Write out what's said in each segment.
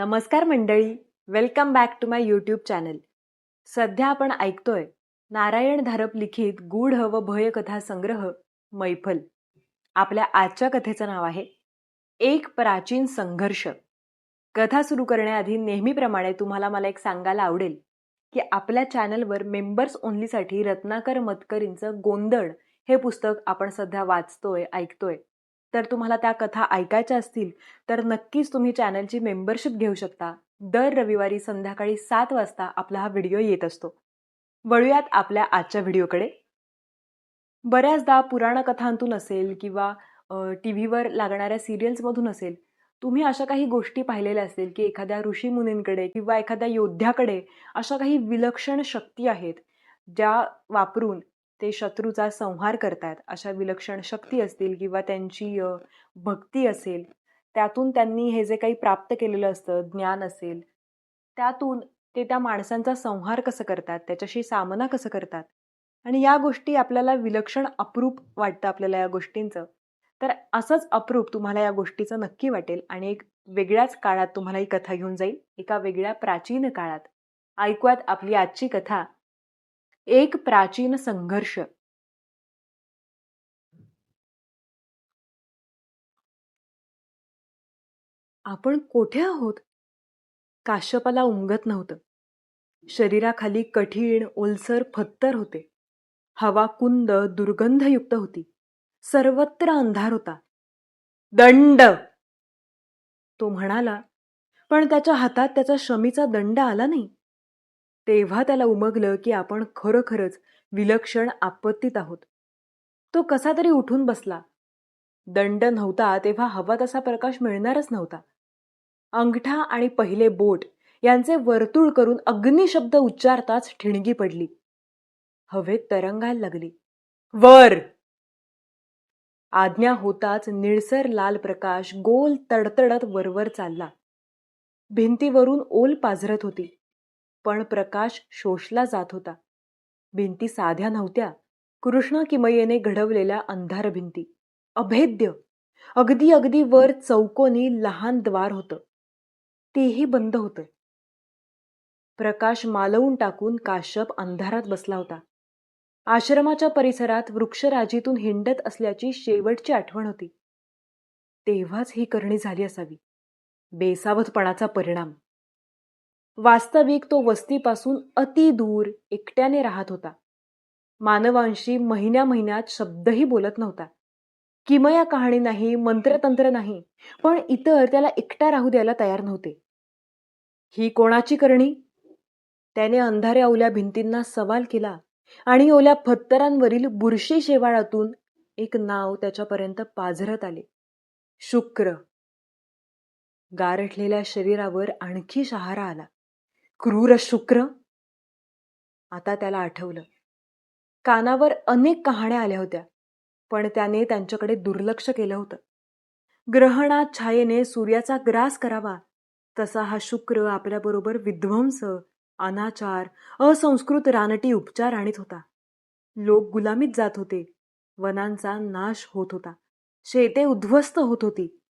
नमस्कार मंडळी. Welcome back to my YouTube channel सध्या आपण ऐकतोय नारायण धारप लिखित गूढ व भयकथा संग्रह मैफल. आपल्या आजच्या कथेचं नाव आहे एक प्राचीन संघर्ष. कथा सुरू करण्याआधी नेहमीप्रमाणे तुम्हाला मला एक सांगायला आवडेल की आपल्या चॅनलवर मेंबर्स ओनलीसाठी रत्नाकर मतकरींचं गोंधळ हे पुस्तक आपण सध्या वाचतोय ऐकतोय. तर तुम्हाला त्या कथा ऐकायच्या असतील तर नक्कीच तुम्ही चॅनलची मेंबरशिप घेऊ शकता. दर रविवारी संध्याकाळी सात वाजता आपला हा व्हिडिओ येत असतो. वळूयात आपल्या आजच्या व्हिडिओकडे. बऱ्याचदा पुराण कथांतून असेल किंवा टी व्हीवर लागणाऱ्या सिरियल्समधून असेल तुम्ही अशा काही गोष्टी पाहिलेल्या असतील की एखाद्या ऋषीमुनींकडे किंवा एखाद्या योद्ध्याकडे अशा काही विलक्षण शक्ती आहेत ज्या वापरून ते शत्रूचा संहार करतात अशा विलक्षण शक्ती असतील किंवा त्यांची भक्ती असेल त्यातून त्यांनी हे जे काही प्राप्त केलेलं असतं ज्ञान असेल त्यातून ते त्या माणसांचा संहार कसं करतात त्याच्याशी सामना कसं करतात? आणि या गोष्टी आपल्याला विलक्षण अप्रूप वाटतं आपल्याला या गोष्टींचं. तर असंच अप्रूप तुम्हाला या गोष्टीचं नक्की वाटेल आणि एक वेगळ्याच काळात तुम्हाला ही कथा घेऊन जाईल एका वेगळ्या प्राचीन काळात. ऐकूयात आपली आजची कथा एक प्राचीन संघर्ष. आपण कोठे आहोत? काश्यपाला उमगत नव्हतं. शरीराखाली कठीण ओलसर फत्तर होते. हवा कुंद दुर्गंधयुक्त होती. सर्वत्र अंधार होता. दंड! तो म्हणाला पण त्याच्या हातात त्याचा शमीचा दंड आला नाही? तेव्हा त्याला उमगलं की आपण खरोखरच विलक्षण आपत्तीत आहोत. तो कसा तरी उठून बसला. दंड नव्हता तेव्हा हवा तसा प्रकाश मिळणारच नव्हता. अंगठा आणि पहिले बोट यांचे वर्तुळ करून अग्निशब्द उच्चारताच ठिणगी पडली. हवेत तरंगायला लागली. वर! आज्ञा होताच निळसर लाल प्रकाश गोल तडतडत वरवर चालला. भिंतीवरून ओल पाझरत होती. पण प्रकाश शोषला जात होता. भिंती साध्या नव्हत्या. कृष्ण किमयेने घडवलेल्या अंधार भिंती. अभेद्य. अगदी अगदी वर चौकोनी लहान द्वार होतं. तेही बंद होतं. प्रकाश मालवून टाकून काश्यप अंधारात बसला होता. आश्रमाच्या परिसरात वृक्षराजीतून हिंडत असल्याची शेवटची आठवण होती. तेव्हाच ही करणी झाली असावी. बेसावधपणाचा परिणाम. वास्तविक तो वस्तीपासून अति दूर एकट्याने राहत होता. मानवांशी महिन्या महिन्यात शब्दही बोलत नव्हता. किमया कहाणी नाही मंत्रतंत्र नाही पण इतर त्याला एकटा राहू द्यायला तयार नव्हते. ही कोणाची करणी? त्याने अंधाऱ्या ओल्या भिंतींना सवाल केला आणि ओल्या फत्तरांवरील बुरशी शेवाळातून एक नाव त्याच्यापर्यंत पाझरत आले. शुक्र. गारठलेल्या शरीरावर आणखी शहारा आला. क्रूर शुक्र? आता त्याला आठवलं. कानावर अनेक कहाण्या आल्या होत्या पण त्याने त्यांच्याकडे दुर्लक्ष केलं होतं. ग्रहणात छायेने सूर्याचा ग्रास करावा तसा हा शुक्र आपल्याबरोबर विध्वंस अनाचार असंस्कृत रानटी उपचार आणीत होता. लोक गुलामीत जात होते वनांचा नाश होत होता शेते उद्ध्वस्त होत होती.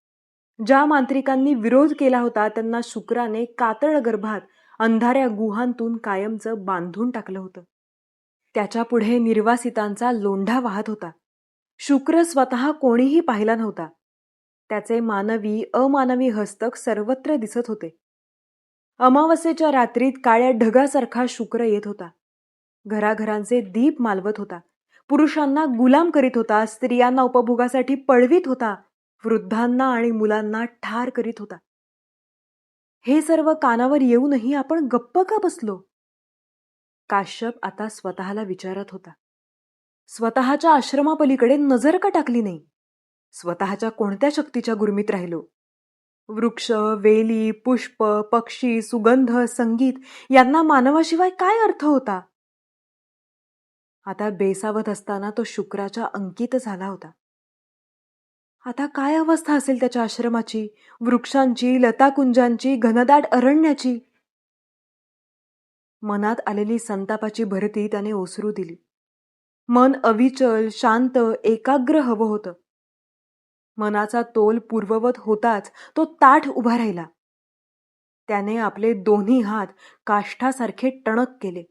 ज्या मांत्रिकांनी विरोध केला होता त्यांना शुक्राने कातळ गर्भात अंधाऱ्या गुहांतून कायमचं बांधून टाकलं होतं. त्याच्या पुढे निर्वासितांचा लोंढा वाहत होता. शुक्र स्वतः कोणीही पाहिला नव्हता. त्याचे मानवी अमानवी हस्तक सर्वत्र दिसत होते. अमावस्येच्या रात्रीत काळ्या ढगासारखा शुक्र येत होता. घराघरांचे दीप मालवत होता. पुरुषांना गुलाम करीत होता. स्त्रियांना उपभोगासाठी पळवीत होता. वृद्धांना आणि मुलांना ठार करीत होता. हे सर्व कानावर येऊनही आपण गप्प का बसलो? काश्यप आता स्वतःला विचारत होता. स्वतःच्या आश्रमापलीकडे नजर का टाकली नाही? स्वतःच्या कोणत्या शक्तीच्या गुरमीत राहिलो? वृक्ष वेली पुष्प पक्षी सुगंध संगीत यांना मानवाशिवाय काय अर्थ होता? आता बेसावत असताना तो शुक्राच्या अंकित झाला होता. आता काय अवस्था असेल त्याच्या आश्रमाची? वृक्षांची लताकुंजांची घनदाट अरण्याची? मनात आलेली संतापाची भरती त्याने ओसरू दिली. मन अविचल शांत एकाग्र हवं होतं. मनाचा तोल पूर्ववत होताच तो ताठ उभा राहिला. त्याने आपले दोन्ही हात काष्ठासारखे टणक केले.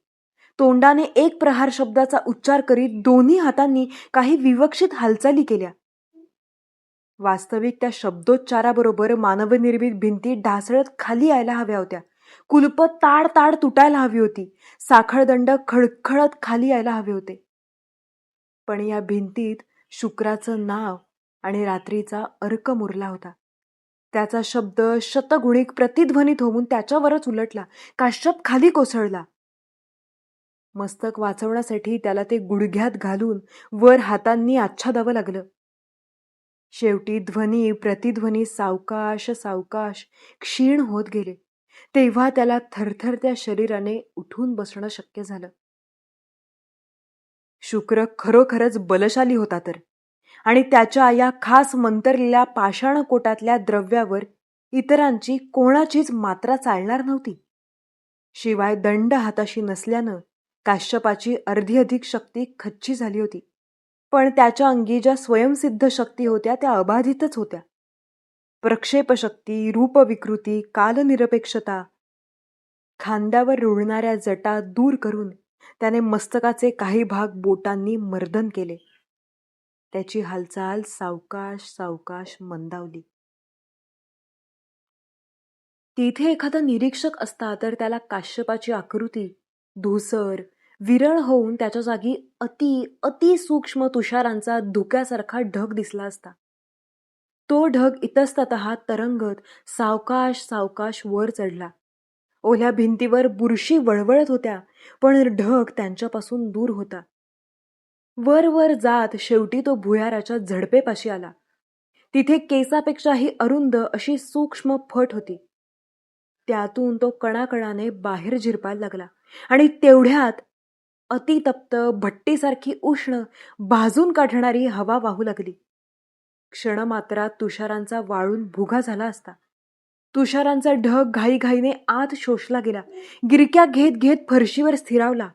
तोंडाने एक प्रहार शब्दाचा उच्चार करीत दोन्ही हातांनी काही विवक्षित हालचाली केल्या. वास्तविक त्या शब्दोच्चाराबरोबर मानवनिर्मित भिंती ढासळत खाली यायला हव्या होत्या. कुलप ताड ताड तुटायला हवी होती. साखळदंड खळखळत खाली यायला हवे होते. पण या भिंतीत शुक्राचं नाव आणि रात्रीचा अर्क मुरला होता. त्याचा शब्द शतगुणिक प्रतिध्वनीत होऊन त्याच्यावरच उलटला. काश्यप खाली कोसळला. मस्तक वाचवण्यासाठी त्याला ते गुडघ्यात घालून वर हातांनी आच्छादावं लागलं. शेवटी ध्वनी प्रतिध्वनी सावकाश सावकाश क्षीण होत गेले. तेव्हा त्याला थरथरत्या शरीराने उठून बसणं शक्य झालं. शुक्र खरोखरच बलशाली होता तर. आणि त्याच्या या खास मंतरलेल्या पाषाणकोटातल्या द्रव्यावर इतरांची कोणाचीच मात्रा चालणार नव्हती. शिवाय दंड हाताशी नसल्यानं काश्यपाची अर्धी अधिक शक्ती खच्ची झाली होती. पण त्याच्या अंगी ज्या स्वयंसिद्ध शक्ती होत्या त्या अबाधितच होत्या. प्रक्षेपशक्ती रूपविकृती कालनिरपेक्षता खांद्यावर रुळणाऱ्या जटा दूर करून त्याने मस्तकाचे काही भाग बोटांनी मर्दन केले. त्याची हालचाल सावकाश सावकाश मंदावली. तिथे एखादा निरीक्षक असता तर त्याला काश्यपाची आकृती धूसर विरळ होऊन त्याच्या जागी अति अति सूक्ष्म तुषारांचा धुक्यासारखा ढग दिसला असता. तो ढग इतस्तत तरंगत सावकाश सावकाश वर चढला. ओल्या भिंतीवर बुरशी वळवळत होत्या पण ढग त्यांच्यापासून दूर होता. वर वर जात शेवटी तो भुयाराच्या झडपेपाशी आला. तिथे केसापेक्षाही अरुंद अशी सूक्ष्म फट होती. त्यातून तो कणाकणाने बाहेर झिरपायला लागला आणि तेवढ्यात अतितप्त भट्टीसारखी उष्ण भाजून काढणारी हवा वाहू लागली. क्षणमात्रात तुषारांचा वाळून भुगा झाला असता. तुषारांचा ढग घाईघाईने आत शोषला गेला. गिरक्या घेत घेत फरशीवर स्थिरावला.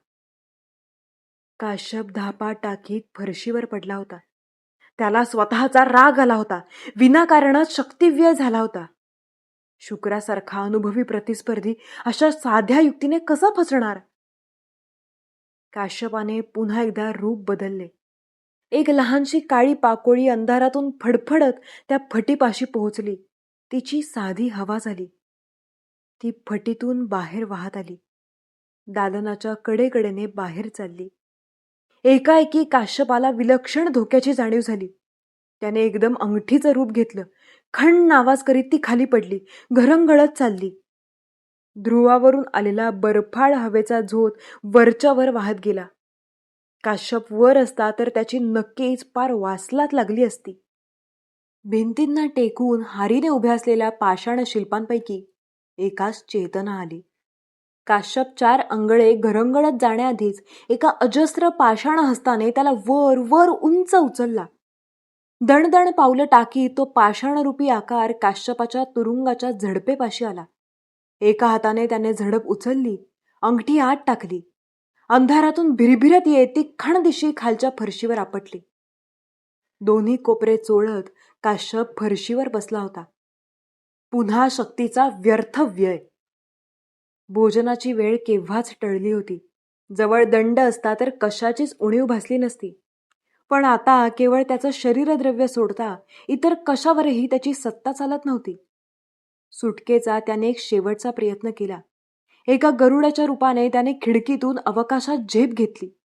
काश्यप धापा टाकीत फरशीवर पडला होता. त्याला स्वतःचा राग आला होता. विनाकारणच शक्तिव्यय झाला होता. शुक्रासारखा अनुभवी प्रतिस्पर्धी अशा साध्या युक्तीने कसा फसणार? काश्यपाने पुन्हा एकदा रूप बदलले. एक लहानशी काळी पाकोळी अंधारातून फडफडत त्या फटीपाशी पोहोचली. तिची साधी हवा झाली. ती फटीतून बाहेर वाहत आली. दालनाच्या कडेकडेने बाहेर चालली. एकाएकी काश्यपाला विलक्षण धोक्याची जाणीव झाली. त्याने एकदम अंगठीचं रूप घेतलं. खण आवाज करीत ती खाली पडली. घरंगळत चालली. ध्रुवावरून आलेला बर्फाळ हवेचा झोत वरच्यावर वाहत गेला. काश्यप वर असता तर त्याची नक्कीच पार वासलात लागली असती. भिंतींना टेकून हारीने उभ्या असलेल्या पाषाण शिल्पांपैकी एकाच चेतना आली. काश्यप चार अंगळे घरंगळत जाण्याआधीच एका अजस्त्र पाषाण हस्ताने त्याला वर वर उंच उचलला. दणदण पावलं टाकी तो पाषाणरूपी आकार काश्यपाच्या तुरुंगाच्या झडपेपाशी आला. एका हाताने त्याने झडप उचलली अंगठी आत टाकली. अंधारातून भिरभिरत येत ती खणदिशी खालच्या फरशीवर आपटली. दोन्ही कोपरे चोळत काश्यप फरशीवर बसला होता. पुन्हा शक्तीचा व्यर्थ व्यय. भोजनाची वेळ केव्हाच टळली होती. जवळ दंड असता तर कशाचीच उणीव भासली नसती. पण आता केवळ त्याचं शरीरद्रव्य सोडता इतर कशावरही त्याची सत्ता चालत नव्हती. सुटकेचा त्याने एक शेवटचा प्रयत्न केला. एका गरुडाच्या रूपाने त्याने खिडकीतून अवकाशात झेप घेतली.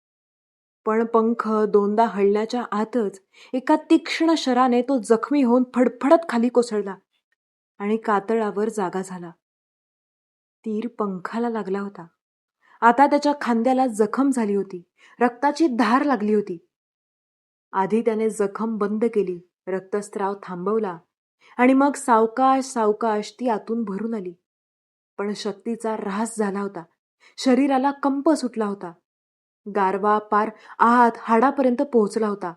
पण पंख दोनदा हलण्याच्या आतच एका तीक्ष्ण शराने तो जखमी होऊन फडफडत खाली कोसळला आणि कातळावर जागा झाला. तीर पंखाला लागला होता. आता त्याच्या खांद्याला जखम झाली होती. रक्ताची धार लागली होती. आधी त्याने जखम बंद केली. रक्तस्त्राव थांबवला. आणि मग सावकाश सावकाश ती आतून भरून आली. पण शक्तीचा ऱ्हास झाला होता. शरीराला कंप सुटला होता. गारवा पार आत हाडापर्यंत पोहोचला होता.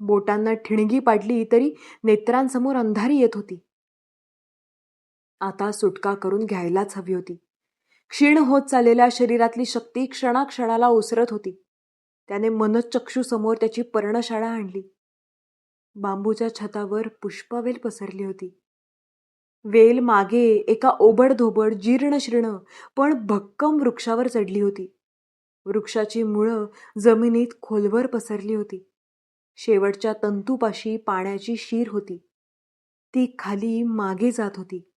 बोटांना ठिणगी पाडली तरी नेत्रांसमोर अंधारी येत होती. आता सुटका करून घ्यायलाच हवी होती. क्षीण होत चाललेल्या शरीरातली शक्ती क्षणाक्षणाला ओसरत होती. त्याने मनचक्षूसमोर त्याची पर्णशाळा आणली. बांबूच्या छतावर पुष्पवेल पसरली होती. वेल मागे एका ओबडधोबड जीर्ण शीर्ण पण भक्कम वृक्षावर चढली होती. वृक्षाची मुळं जमिनीत खोलवर पसरली होती. शेवटच्या तंतूपाशी पाण्याची शीर होती. ती खाली मागे जात होती.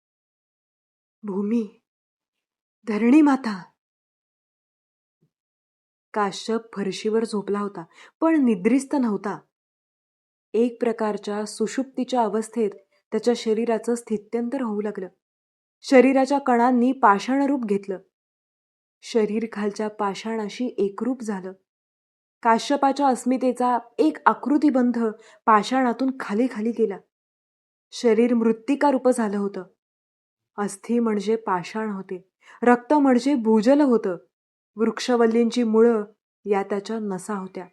भूमी धरणी माता. काश्यप फरशीवर झोपला होता पण निद्रिस्त नव्हता. एक प्रकारच्या सुषुप्तीच्या अवस्थेत त्याच्या शरीराचं स्थित्यंतर होऊ लागलं. शरीराच्या कणांनी पाषाणरूप घेतलं. शरीर खालच्या पाषाणाशी एकरूप झालं. काश्यपाच्या अस्मितेचा एक आकृतीबंध पाषाणातून खाली खाली गेला. शरीर मृत्तिका रूप झालं होतं. अस्थि म्हणजे पाषाण होते. रक्त म्हणजे भूजल होतं. वृक्षवल्लींची मुळं या त्याच्या नसा होत्या.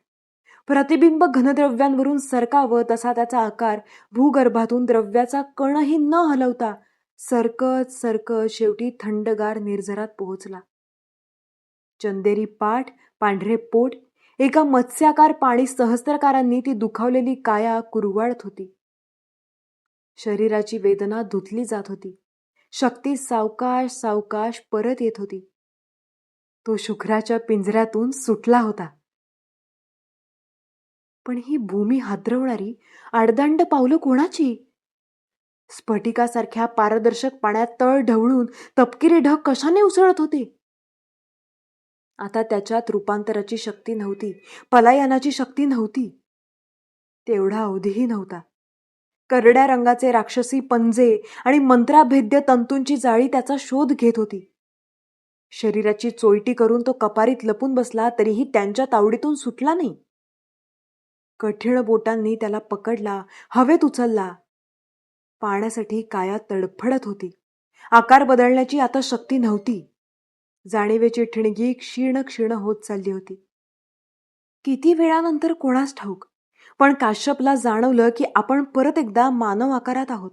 प्रतिबिंब घनद्रव्यांवरून सरकावं तसा त्याचा आकार भूगर्भातून द्रव्याचा कणही न हलवता सरकत सरकत शेवटी थंडगार निर्झरात पोहोचला. चंदेरी पाठ पांढरे पोट एका मत्स्याकार पाणी सहस्त्रकारांनी ती दुखावलेली काया कुरवाळत होती. शरीराची वेदना धुतली जात होती. शक्ती सावकाश सावकाश परत येत होती. तो शुक्राच्या पिंजऱ्यातून सुटला होता. पण ही भूमी हादरवणारी आडदांड पावलं कोणाची? स्फटिकासारख्या पारदर्शक पाण्यात तळ ढवळून तपकिरी ढग कशाने उसळत होते? आता त्याच्यात रूपांतराची शक्ती नव्हती पलायनाची शक्ती नव्हती. तेवढा अवधीही नव्हता. करड्या रंगाचे राक्षसी पंजे आणि मंत्राभेद्य तंतूंची जाळी त्याचा शोध घेत होती. शरीराची चोयटी करून तो कपारीत लपून बसला तरीही त्यांच्या तावडीतून सुटला नाही. कठीण बोटांनी त्याला पकडला हवेत उचलला. पाण्यासाठी काया तडफडत होती. आकार बदलण्याची आता शक्ती नव्हती. जाणीवेची ठिणगी क्षीण क्षीण होत चालली होती. किती वेळानंतर कोणास ठाऊक? पण काश्यपला जाणवलं की आपण परत एकदा मानव आकारात आहोत.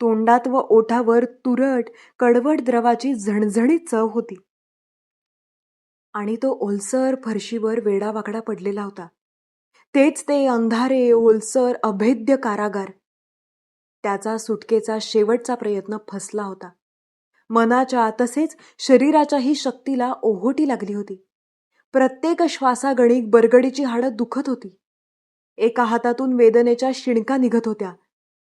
तोंडात व ओठावर तुरट कडवट द्रवाची झणझणीत चव होती. आणि तो ओलसर फरशीवर वेडावाकडा पडलेला होता. तेच ते अंधारे ओलसर अभेद्य कारागार. त्याचा सुटकेचा शेवटचा प्रयत्न फसला होता. मनाच्या तसेच शरीराच्याही शक्तीला ओहोटी लागली होती. प्रत्येक श्वासागणिक बरगडीची हाडं दुखत होती. एका हातातून वेदनेच्या शिणका निघत होत्या.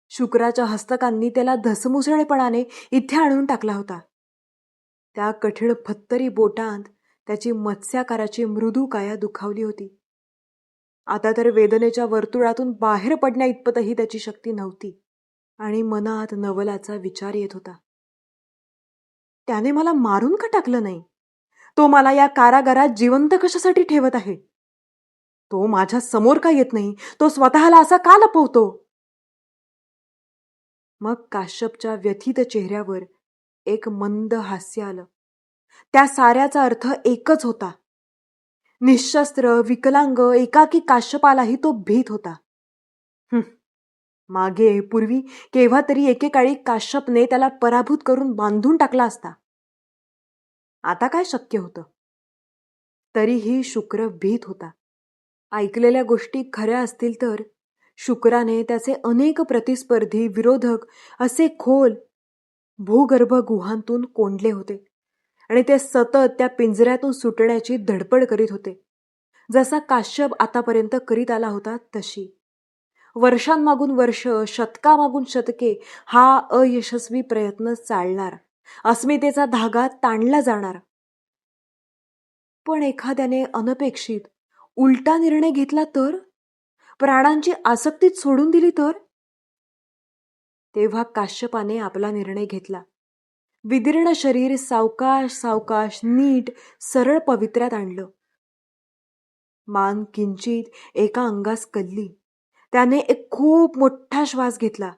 शुक्राच्या हस्तकांनी त्याला धसमुसळेपणाने इथे आणून टाकला होता. त्या कठीण फत्तरी बोटांत त्याची मत्स्याकाराची मृदू काया दुखावली होती. आता तर वेदनेच्या वर्तुळातून बाहेर पडण्या इतपतही त्याची शक्ती नव्हती. आणि मनात नवलाचा विचार येत होता. त्याने मला मारून का टाकलं नाही? तो मला या कारागारात जिवंत कशासाठी ठेवत आहे? तो माझ्यासमोर का येत नाही? तो स्वतःला असा का लपवतो? मग काश्यपच्या व्यथित चेहऱ्यावर एक मंद हास्य आलं. त्या साऱ्याचा अर्थ एकच होता. निशस्त्र विकलांग एकाकी काश्यपालाही तो भीत होता. मागे पूर्वी केव्हा तरी एकेकाळी काश्यपने त्याला पराभूत करून बांधून टाकला असता. आता काय शक्य होतं? तरीही शुक्र भीत होता. ऐकलेल्या गोष्टी खऱ्या असतील तर शुक्राने त्याचे अनेक प्रतिस्पर्धी विरोधक असे खोल भूगर्भ गुहांतून कोंडले होते. आणि ते सतत त्या पिंजऱ्यातून सुटण्याची धडपड करीत होते. जसा काश्यप आतापर्यंत करीत आला होता तशी. वर्षांमागून वर्ष शतकामागून शतके हा अयशस्वी प्रयत्न चालणार. अस्मितेचा धागा ताणला जाणार. पण एखाद्याने अनपेक्षित उलटा निर्णय घेतला तर? प्राणांची आसक्तीच सोडून दिली तर? तेव्हा काश्यपाने आपला निर्णय घेतला. विदीर्ण शरीर सावकाश सावकाश नीट सरळ पवित्र्यात आणलं. मान किंचित एका अंगास कल्ली. त्याने एक खूप मोठा श्वास घेतला.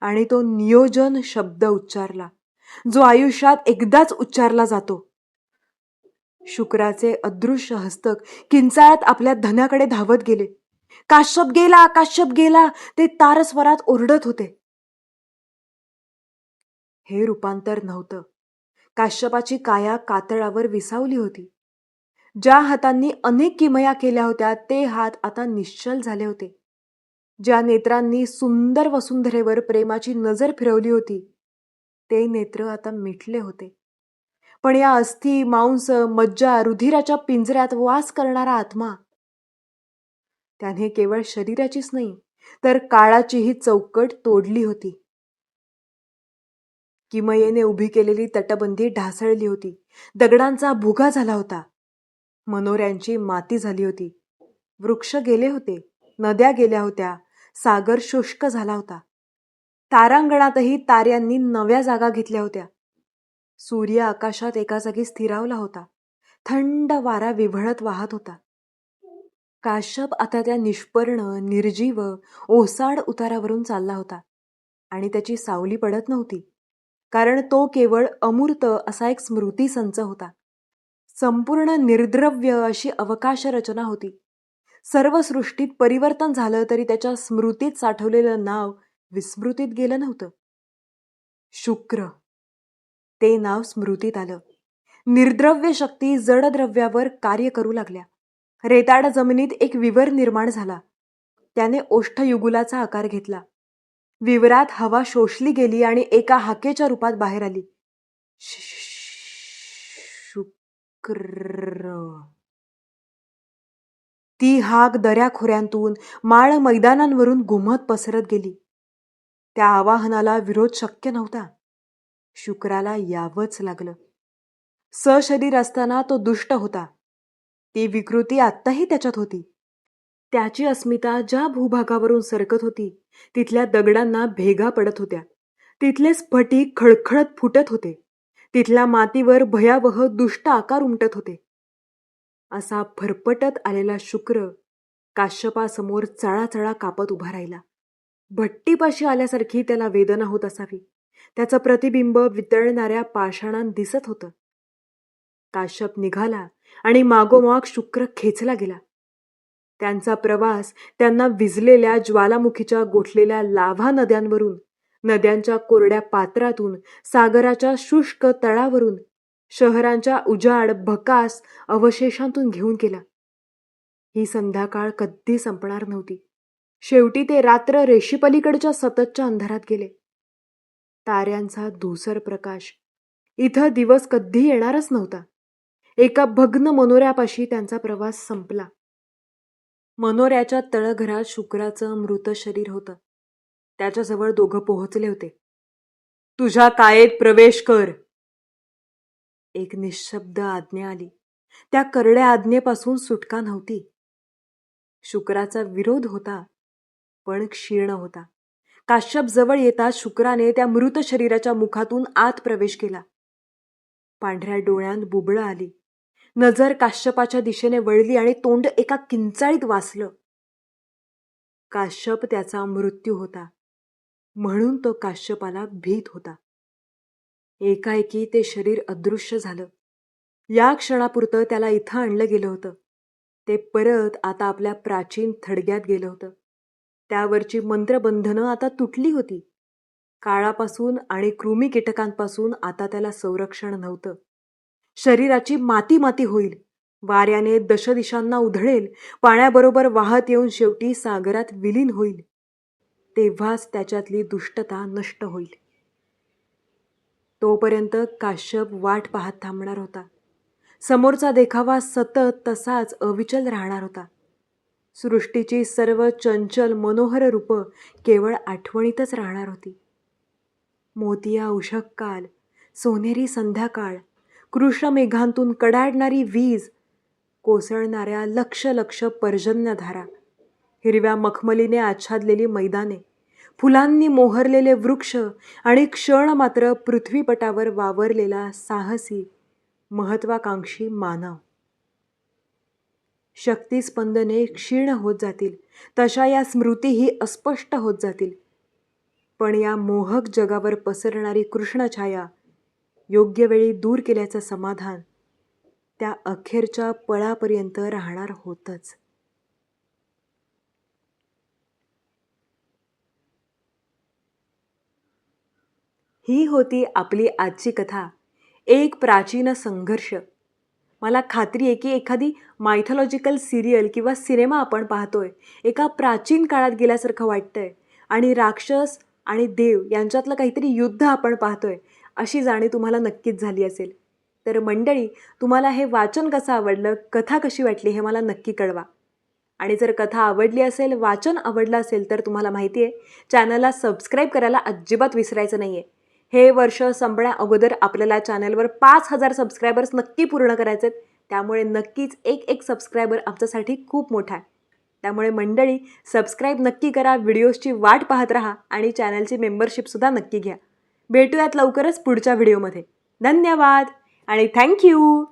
आणि तो नियोजन शब्द उच्चारला. जो आयुष्यात एकदाच उच्चारला जातो. शुक्राचे अदृश्य हस्तक किंचाळत आपल्या धनाकडे धावत गेले. काश्यप गेला काश्यप गेला ते तारस्वरात ओरडत होते. हे रूपांतर नव्हतं. काश्यपाची काया कातळावर विसावली होती. ज्या हातांनी अनेक किमया केल्या होत्या ते हात आता निश्चल झाले होते. ज्या नेत्रांनी सुंदर वसुंधरेवर प्रेमाची नजर फिरवली होती ते नेत्र आता मिटले होते. पण या अस्थी मांस मज्जा रुधिराच्या पिंजऱ्यात वास करणारा आत्मा. त्याने केवळ शरीराचीच नाही तर काळाचीही चौकट तोडली होती. किमयेने उभी केलेली तटबंदी ढासळली होती. दगडांचा भुगा झाला होता. मनोऱ्यांची माती झाली होती. वृक्ष गेले होते. नद्या गेल्या होत्या. सागर शुष्क झाला होता. तारांगणातही ताऱ्यांनी नव्या जागा घेतल्या होत्या. सूर्य आकाशात एका जागी स्थिरावला होता. थंड वारा विव्हळत वाहत होता. काश्यप आता त्या निष्पर्ण निर्जीव ओसाड उतारावरून चालला होता आणि त्याची सावली पडत नव्हती. कारण तो केवळ अमूर्त असा एक स्मृती संच होता. संपूर्ण निर्द्रव्य अशी अवकाश रचना होती. सर्व सृष्टीत परिवर्तन झालं तरी त्याच्या स्मृतीत साठवलेलं नाव विस्मृतीत गेलं नव्हतं. शुक्र. ते नाव स्मृतीत आलं. निर्द्रव्य शक्ती जडद्रव्यावर कार्य करू लागल्या. रेताड जमिनीत एक विवर निर्माण झाला. त्याने ओष्ठयुगुलाचा आकार घेतला. विवरात हवा शोषली गेली आणि एका हाकेच्या रूपात बाहेर आली. शुक्र. ती हाक दऱ्याखोऱ्यांतून माळ मैदानांवरून घुमत पसरत गेली. त्या आवाहनाला विरोध शक्य नव्हता. शुक्राला यावंच लागलं. सशरीर असताना तो दुष्ट होता. ती विकृती आत्ताही त्याच्यात होती. त्याची अस्मिता ज्या भूभागावरून सरकत होती तिथल्या दगडांना भेगा पडत होत्या. तिथले स्फटिक खळखळत फुटत होते. तिथल्या मातीवर भयावह दुष्ट आकार उमटत होते. असा फरफटत आलेला शुक्र काश्यपासमोर चळाचळा कापत उभा राहिला. भट्टीपाशी आल्यासारखी त्याला वेदना होत असावी. त्याचं प्रतिबिंब वितळणाऱ्या पाषाणांत दिसत होतं. काश्यप निघाला आणि मागोमाग शुक्र खेचला गेला. त्यांचा प्रवास त्यांना विजलेल्या ज्वालामुखीच्या गोठलेल्या लाभा नद्यांवरून नद्यांच्या कोरड्या पात्रातून सागराच्या शुष्क तळावरून शहरांच्या उजाड भकास अवशेषांतून घेऊन केला ही संध्याकाळ कधी संपणार नव्हती. शेवटी ते रात्र रेशीपलीकडच्या सततच्या अंधारात गेले. ताऱ्यांचा धुसर प्रकाश. इथं दिवस कधी येणारच नव्हता. एका भग्न मनोऱ्यापाशी त्यांचा प्रवास संपला. मनोऱ्याच्या तळघरात शुक्राचं मृत शरीर होतं. त्याच्याजवळ दोघं पोहोचले होते. तुझ्या कायेत प्रवेश कर. एक निशब्द आज्ञा आली. त्या करड्या आज्ञेपासून सुटका नव्हती. शुक्राचा विरोध होता पण क्षीण होता. काश्यप जवळ येता शुक्राने त्या मृत शरीराच्या मुखातून आत प्रवेश केला. पांढऱ्या डोळ्यांत बुबळं आली. नजर काश्यपाच्या दिशेने वळली आणि तोंड एका किंचाळीत वाचलं काश्यप त्याचा मृत्यू होता. म्हणून तो काश्यपाला भीत होता. एकाएकी ते शरीर अदृश्य झालं. या क्षणापुरतं त्याला इथं आणलं गेलं होतं. ते परत आता आपल्या प्राचीन थडग्यात गेलं होतं. त्यावरची मंत्रबंधनं आता तुटली होती. काळापासून आणि कृमी कीटकांपासून आता त्याला संरक्षण नव्हतं. शरीराची माती माती होईल. वाऱ्याने दशदिशांना उधळेल. पाण्याबरोबर वाहत येऊन शेवटी सागरात विलीन होईल. तेव्हाच त्याच्यातली दुष्टता नष्ट होईल. तोपर्यंत काश्यप वाट पाहत थांबणार होता. समोरचा देखावा सतत तसाच अविचल राहणार होता. सृष्टीची सर्व चंचल मनोहर रूपं केवळ आठवणीतच राहणार होती. मोतिया उषक काल सोनेरी संध्याकाळ कृष्णमेघांतून कडाडणारी वीज कोसळणाऱ्या लक्ष लक्ष पर्जन्यधारा. हिरव्या मखमलीने आच्छादलेली मैदाने फुलांनी मोहरलेले वृक्ष आणि क्षण मात्र पृथ्वीपटावर वावरलेला साहसी महत्वाकांक्षी मानव. शक्तिस्पंदने क्षीण होत जातील तशा या स्मृतीही अस्पष्ट होत जातील. पण या मोहक जगावर पसरणारी कृष्णछाया योग्य वेळी दूर केल्याचं समाधान त्या अखेरच्या पळापर्यंत राहणार होतच. ही होती आपली आजची कथा. एक प्राचीन संघर्ष. मला खात्री आहे की एखादी मायथॉलॉजिकल सिरियल किंवा सिनेमा आपण पाहतोय एका प्राचीन काळात गेल्यासारखं वाटतंय. आणि राक्षस आणि देव यांच्यातलं काहीतरी युद्ध आपण पाहतोय. अशी जाणीव तुम्हाला नक्कीच झाली असेल. तर मंडळी तुम्हाला हे वाचन कसं आवडलं कथा कशी वाटली हे मला नक्की कळवा. आणि जर कथा आवडली असेल वाचन आवडलं असेल तर तुम्हाला माहिती आहे चॅनलला सबस्क्राईब करायला अजिबात विसरायचं नाही आहे हे वर्ष संपण्या अगोदर आपल्याला चॅनलवर पाच हजार सबस्क्रायबर्स नक्की पूर्ण करायचे आहेत त्यामुळे नक्कीच एक एक सबस्क्रायबर आमच्यासाठी खूप मोठा आहे. त्यामुळे मंडळी सबस्क्राईब नक्की करा व्हिडिओजची वाट पाहत राहा आणि चॅनलची मेंबरशिपसुद्धा नक्की घ्या. भेटूयात लवकरच पुढच्या व्हिडिओमध्ये. धन्यवाद आणि थँक्यू